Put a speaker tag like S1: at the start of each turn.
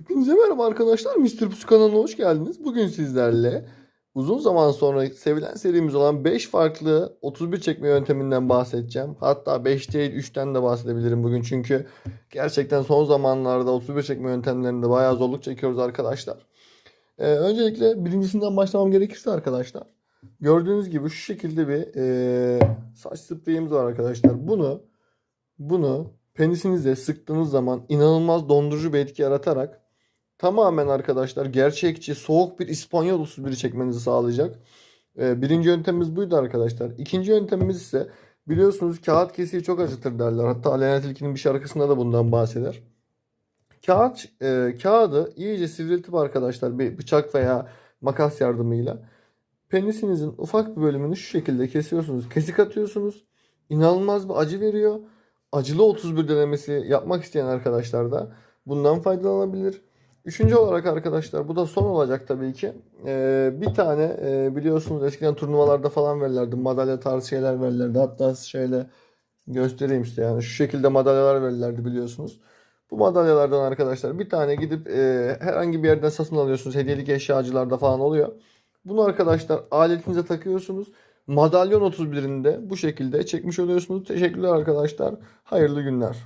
S1: Hepinize merhaba arkadaşlar. Mr. Pusu kanalına hoş geldiniz. Bugün sizlerle uzun zaman sonra sevilen serimiz olan 5 farklı 31 çekme yönteminden bahsedeceğim. Hatta 5 değil 3'ten de bahsedebilirim bugün. Çünkü gerçekten son zamanlarda 31 çekme yöntemlerinde bayağı zorluk çekiyoruz arkadaşlar. Ee, öncelikle birincisinden başlamam gerekirse arkadaşlar. Gördüğünüz gibi şu şekilde bir e, saç spreyimiz var arkadaşlar. Bunu bunu penisinizle sıktığınız zaman inanılmaz dondurucu bir etki yaratarak tamamen arkadaşlar gerçekçi soğuk bir İspanyol usulü çekmenizi sağlayacak. Ee, birinci yöntemimiz buydu arkadaşlar. İkinci yöntemimiz ise biliyorsunuz kağıt kesiği çok acıtır derler. Hatta Aleyna Tilki'nin bir şarkısında da bundan bahseder. Kağıt, e, kağıdı iyice sivriltip arkadaşlar bir bıçak veya makas yardımıyla penisinizin ufak bir bölümünü şu şekilde kesiyorsunuz. Kesik atıyorsunuz. İnanılmaz bir acı veriyor. Acılı 31 denemesi yapmak isteyen arkadaşlar da bundan faydalanabilir. Üçüncü olarak arkadaşlar bu da son olacak tabii ki. Ee, bir tane e, biliyorsunuz eskiden turnuvalarda falan verirlerdi. Madalya tarzı şeyler verirlerdi. Hatta şöyle göstereyim size yani şu şekilde madalyalar verirlerdi biliyorsunuz. Bu madalyalardan arkadaşlar bir tane gidip e, herhangi bir yerden satın alıyorsunuz. Hediyelik eşyacılarda falan oluyor. Bunu arkadaşlar aletinize takıyorsunuz. Madalyon 31'inde bu şekilde çekmiş oluyorsunuz. Teşekkürler arkadaşlar. Hayırlı günler.